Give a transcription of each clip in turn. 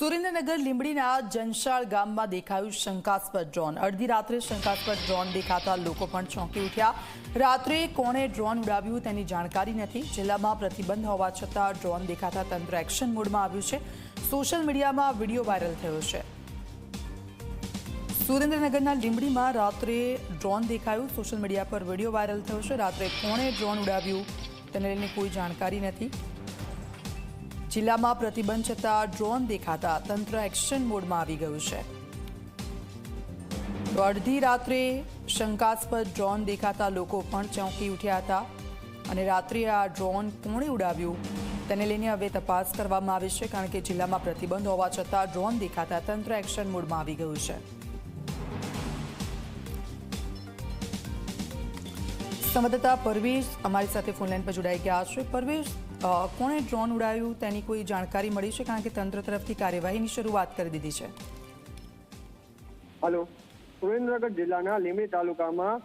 સુરેન્દ્રનગર લીંબડીના જનશાળ ગામમાં દેખાયું શંકાસ્પદ ડ્રોન. અડધી રાત્રે શંકાસ્પદ ડ્રોન દેખાતા લોકો પણ ચોંકી ઉઠ્યા. રાત્રે કોણે ડ્રોન ઉડાવ્યું તેની જાણકારી નથી. જિલ્લામાં પ્રતિબંધ હોવા છતાં ડ્રોન દેખાતા તંત્ર એક્શન મોડમાં આવ્યું છે. સોશિયલ મીડિયામાં વીડિયો વાયરલ થયો છે. સુરેન્દ્રનગરના લીંબડીમાં રાત્રે ડ્રોન દેખાયું. સોશિયલ મીડિયા પર વીડિયો વાયરલ થયો છે. રાત્રે કોણે ડ્રોન ઉડાવ્યું તેને લઈને કોઈ જાણકારી નથી. જિલ્લામાં પ્રતિબંધ છતાં ડ્રોન દેખાતા તંત્ર એક્શન મોડમાં આવી ગયું છે. તો અડધી રાત્રે શંકાસ્પદ ડ્રોન દેખાતા લોકો પણ ચોંકી ઉઠ્યા હતા અને રાત્રે આ ડ્રોન કોણે ઉડાવ્યું તેને લઈને હવે તપાસ કરવામાં આવી છે કારણ કે જિલ્લામાં પ્રતિબંધ હોવા છતાં ડ્રોન દેખાતા તંત્ર એક્શન મોડમાં આવી ગયું છે. સંવાદદાતા પરવેશ અમારી સાથે ફોનલાઈન પર જોડાઈ ગયા છે. પરવેશ કોણે ડ્રોન ઉડાવ્યું? તેની કોઈ જાણકારી મળી છે? કારણ કે તંત્ર તરફથી કાર્યવાહીની શરૂઆત કરી દીધી છે. હાલો સુરેન્દ્રનગર જિલ્લાના લીંબડી તાલુકામાં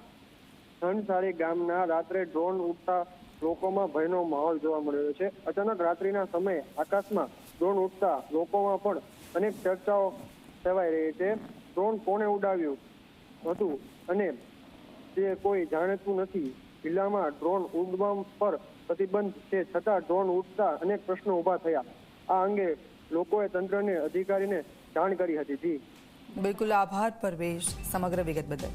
ધનસારી ગામના રાત્રે ડ્રોન ઉડતા લોકોમાં ભયનો માહોલ જોવા મળ્યો છે. અચાનક રાત્રિના સમયે આકાશમાં ડ્રોન ઉડતા લોકોમાં પણ અનેક ચર્ચાઓ સેવાઈ રહી છે. ડ્રોન કોણે ઉડાવ્યું હતું? અને તે કોઈ જાણતું નથી. જિલ્લામાં ડ્રોન ઉડવા પર પ્રતિબંધ છે. છતાં ડ્રોન ઉડતા અનેક પ્રશ્નો ઊભા થયા. આ અંગે લોકોએ તંત્રને, અધિકારીને જાણ કરી હતી. જી. બિલકુલ આભાર પરવેશ સમગ્ર વિગત બદલ.